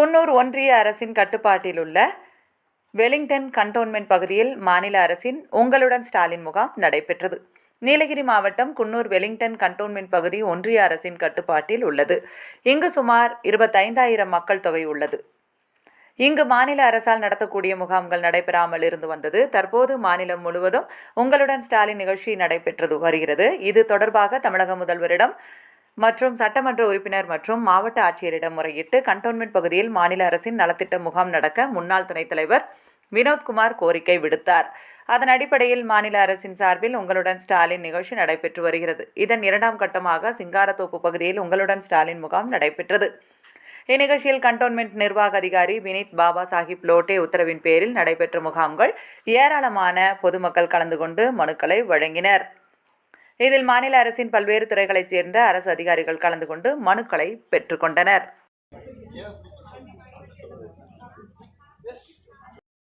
குன்னூர் ஒன்றிய அரசின் கட்டுப்பாட்டில் உள்ள வெலிங்டன் கண்டோன்மெண்ட் பகுதியில் மாநில அரசின் உங்களுடன் ஸ்டாலின் முகாம் நடைபெற்றது. நீலகிரி மாவட்டம் குன்னூர் வெலிங்டன் கண்டோன்மெண்ட் பகுதி ஒன்றிய அரசின் கட்டுப்பாட்டில் உள்ளது. இங்கு சுமார் இருபத்தைந்தாயிரம் மக்கள் தொகை உள்ளது. இங்கு மாநில அரசால் நடத்தக்கூடிய முகாம்கள் நடைபெறாமல் இருந்து வந்தது. தற்போது மாநிலம் முழுவதும் உங்களுடன் ஸ்டாலின் நிகழ்ச்சி நடைபெற்றது வருகிறது. இது தொடர்பாக தமிழக முதல்வரிடம் மற்றும் சட்டமன்ற உறுப்பினர் மற்றும் மாவட்ட ஆட்சியரிடம் முறையிட்டு கண்டோன்மெண்ட் பகுதியில் மாநில அரசின் நலத்திட்ட முகாம் நடக்க முன்னாள் துணைத் தலைவர் வினோத்குமார் கோரிக்கை விடுத்தார். அதன் அடிப்படையில் மாநில அரசின் சார்பில் உங்களுடன் ஸ்டாலின் நிகழ்ச்சி நடைபெற்று வருகிறது. இதன் இரண்டாம் கட்டமாக சிங்காரத்தோப்பு பகுதியில் உங்களுடன் ஸ்டாலின் முகாம் நடைபெற்றது. இந்நிகழ்ச்சியில் கண்டோன்மெண்ட் நிர்வாக அதிகாரி வினித் பாபா சாஹிப் லோட்டே உத்தரவின் பேரில் நடைபெற்ற முகாம்கள் ஏராளமான பொதுமக்கள் கலந்து கொண்டு மனுக்களை வழங்கினர். இதில் மாநில அரசின் பல்வேறு துறைகளைச் சேர்ந்த அரசு அதிகாரிகள் கலந்து கொண்டு மனுக்களை பெற்றுக்கொண்டனர்